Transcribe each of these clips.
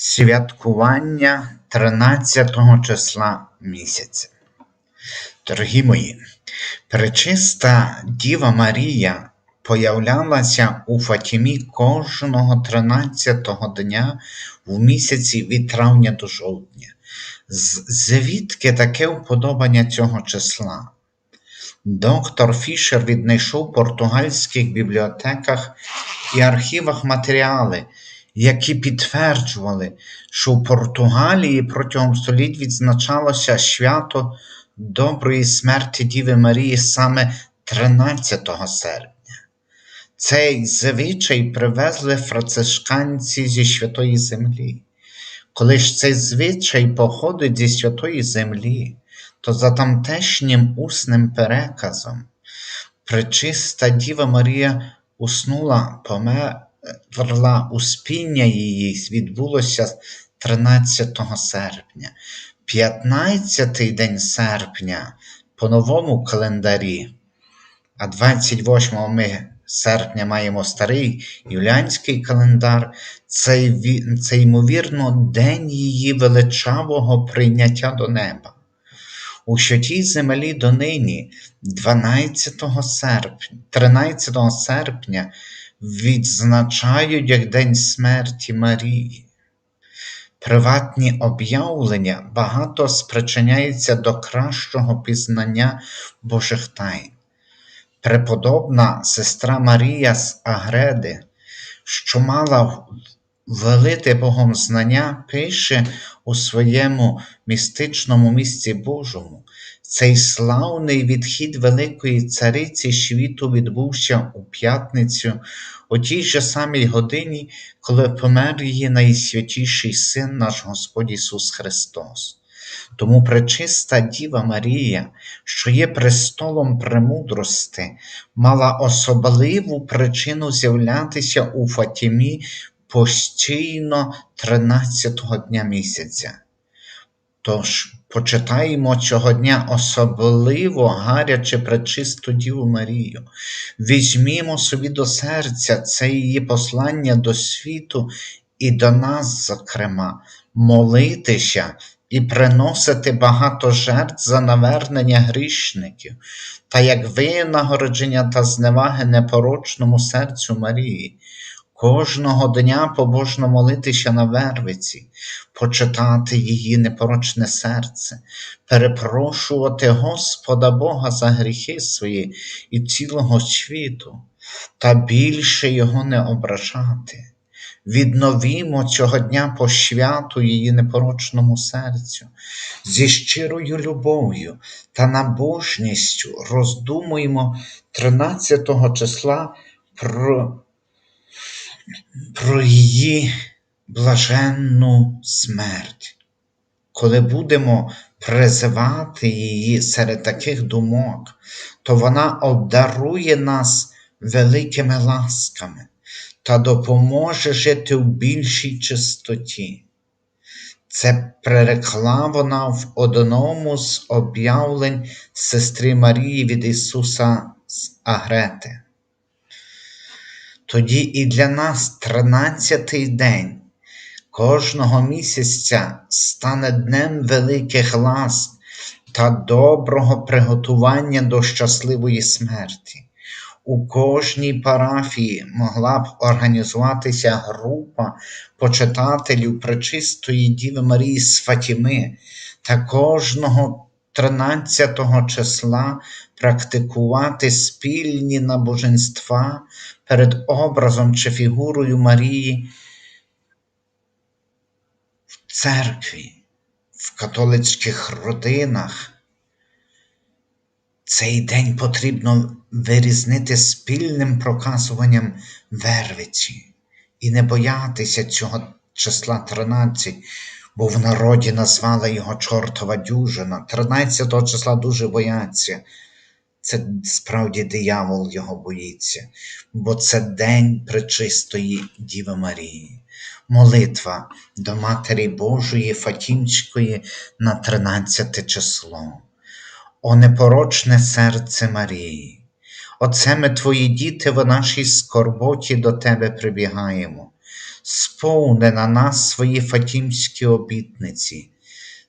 Святкування 13 числа місяця. Дорогі мої, пречиста Діва Марія появлялася у Фатімі кожного 13-го дня в місяці від травня до жовтня. Звідки таке вподобання цього числа? Доктор Фішер віднайшов в португальських бібліотеках і архівах матеріали які підтверджували, що в Португалії протягом століть відзначалося свято Доброї смерті Діви Марії саме 13 серпня. Цей звичай привезли францисканці зі Святої Землі. Коли ж цей звичай походить зі Святої Землі, то за тамтешнім усним переказом пречиста Діва Марія уснула помер, Верла успіння її відбулося 13 серпня, 15 день серпня по новому календарі, а 28 ми серпня маємо старий юліанський календар, це, це ймовірно день її величавого прийняття до неба. У святій землі донині 12 серпня, 13 серпня відзначають як День смерті Марії. Приватні об'явлення багато спричиняються до кращого пізнання Божих тайн. Преподобна сестра Марія з Агреди, що мала велите Богом знання, пише у своєму містичному місці Божому, цей славний відхід Великої Цариці світу відбувся у п'ятницю, о тій же самій годині, коли помер її найсвятіший Син наш Господь Ісус Христос. Тому пречиста Діва Марія, що є престолом премудрости, мала особливу причину з'являтися у Фатімі постійно 13-го дня місяця. Тож почитаємо цього дня особливо гаряче пречисту Діву Марію, візьмімо собі до серця це її послання до світу і до нас, зокрема, молитися і приносити багато жертв за навернення грішників, та як винагородження та зневаги непорочному серцю Марії. Кожного дня побожно молитися на вервиці, почитати її непорочне серце, перепрошувати Господа Бога за гріхи свої і цілого світу, та більше Його не ображати. Відновімо цього дня по святу її непорочному серцю, зі щирою любов'ю та набожністю роздумуємо 13 числа про про її блаженну смерть. Коли будемо призивати її серед таких думок, то вона обдарує нас великими ласками та допоможе жити в більшій чистоті. Це прирекла вона в одному з об'явлень сестри Марії від Ісуса з Агрети. Тоді і для нас тринадцятий день кожного місяця стане днем великих ласк та доброго приготування до щасливої смерті. У кожній парафії могла б організуватися група почитателів Пречистої Діви Марії з Фатіми та кожного 13 числа практикувати спільні набоженства перед образом чи фігурою Марії в церкві, в католицьких родинах. Цей день потрібно вирізнити спільним проказуванням вервиці і не боятися цього числа 13, бо в народі назвали його чортова дюжина. 13 числа дуже бояться. Це справді диявол його боїться, бо це день пречистої Діви Марії, молитва до Матері Божої Фатімської на 13 число. О непорочне серце Марії, Оце ми твої діти в нашій скорботі до Тебе прибігаємо. Сповни на нас свої фатімські обітниці.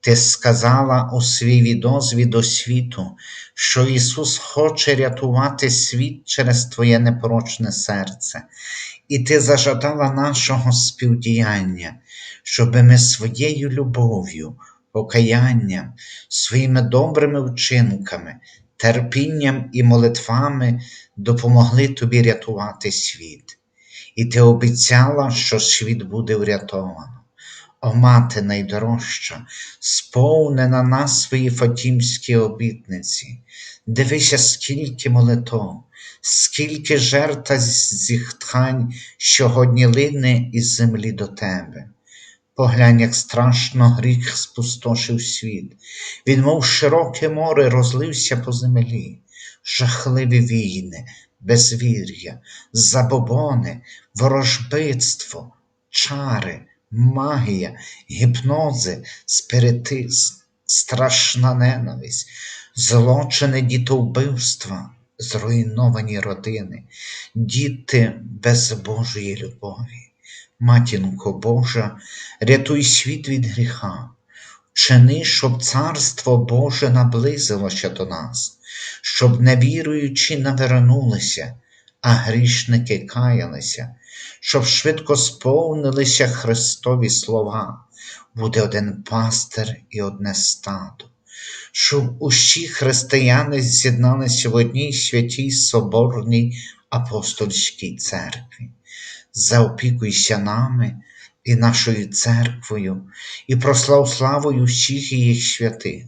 Ти сказала у свій відозві до світу, що Ісус хоче рятувати світ через Твоє непорочне серце, і Ти зажадала нашого співдіяння, щоби ми своєю любов'ю, покаянням, своїми добрими вчинками, терпінням і молитвами допомогли Тобі рятувати світ. І Ти обіцяла, що світ буде врятовано. О, мати найдорожча, сповни на нас свої фатімські обітниці, дивися, скільки молитов, скільки жертв та зітхань щогодні лине із землі до тебе. Поглянь, як страшно гріх спустошив світ, він, мов широке море, розлився по землі, жахливі війни, безвір'я, забобони, ворожбитство, чари магія, гіпнози, спиритизм, страшна ненависть, злочини дітовбивства, зруйновані родини, діти без Божої любові. Матінко Божа, рятуй світ від гріха, вчини, щоб Царство Боже наблизилося до нас, щоб невіруючі навернулися, а грішники каялися, щоб швидко сповнилися Христові слова, буде один пастир і одне стадо, щоб усі християни з'єдналися в одній святій Соборній апостольській церкві. Заопікуйся нами і нашою церквою, і прослав славою всіх її святих,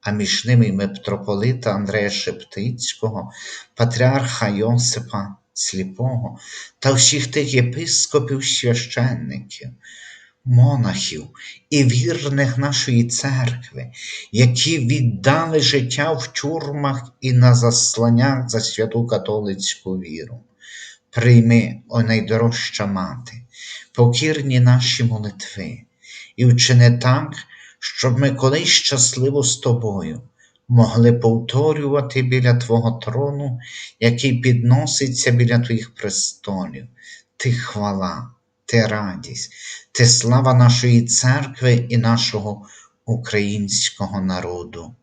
а між ними митрополита Андрея Шептицького, патріарха Йосипа сліпого та всіх тих єпископів священників, монахів і вірних нашої церкви, які віддали життя в тюрмах і на засланнях за святу католицьку віру. Прийми, о найдорожча мати, покірні наші молитви, і вчини так, щоб ми колись щасливо з тобою могли повторювати біля Твого трону, який підноситься біля Твоїх престолів. Ти хвала, ти радість, ти слава нашої церкви і нашого українського народу.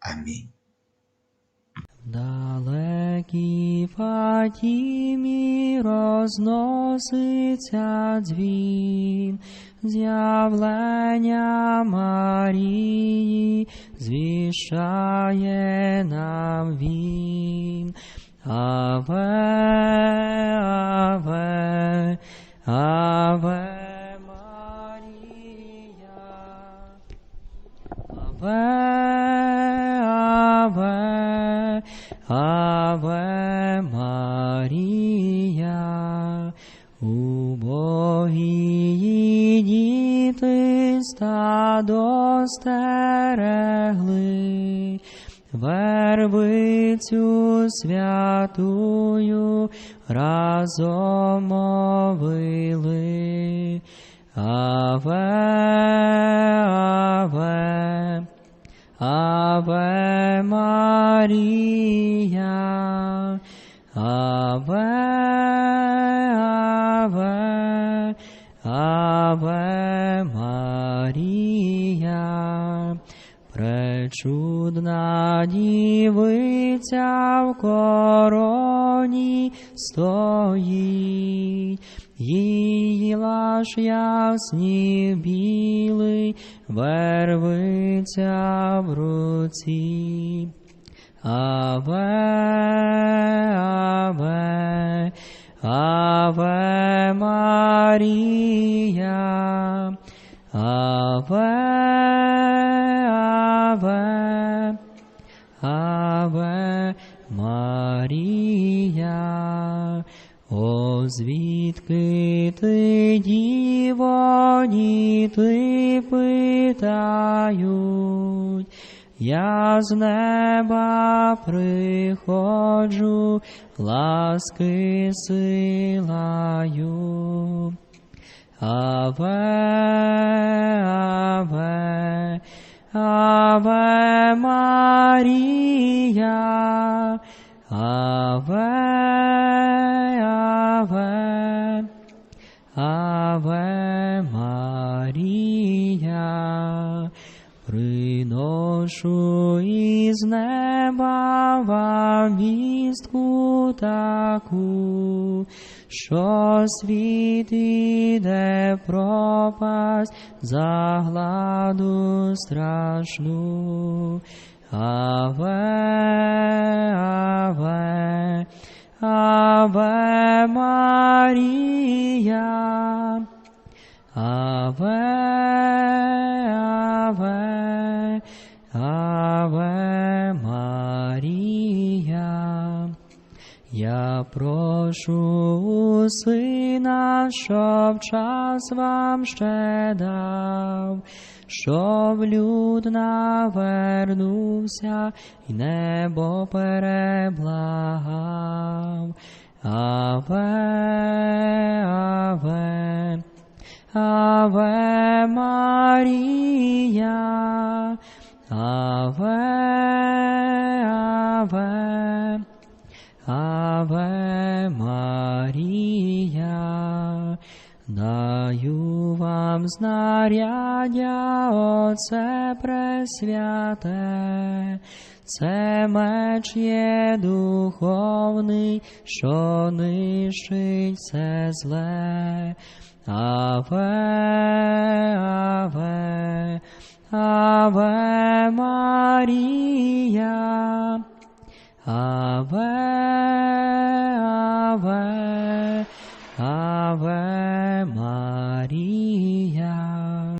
Амінь. Далекі Фатімі розноситься дзвін, з'явлення Марії звіщає нам він. Аве, аве, аве Марія. Аве, стадо стерегли, вербицю святую разом пречудна дівиця в короні стоїть, її лаш ясні білий, вервиця в руці. Аве, аве, аве Марія, аве, аве, аве Марія. О, звідки ти, діво, діти питають, я з неба приходжу, ласки силаю. Аве, аве, аве Марія, аве, аве, аве. Марія, приношу із неба вам вістку таку, що світ іде пропасть загладу страшну. Аве, аве, аве Марія, аве, прошу сина, щоб час вам ще дав, щоб люд навернувся і небо переблагав. Аве, аве, аве Марія, аве, вам знаряддя, Отце пресвяте, це меч є духовний, що нищить все зле. Аве, аве, аве Марія. Аве, аве, аве Maria.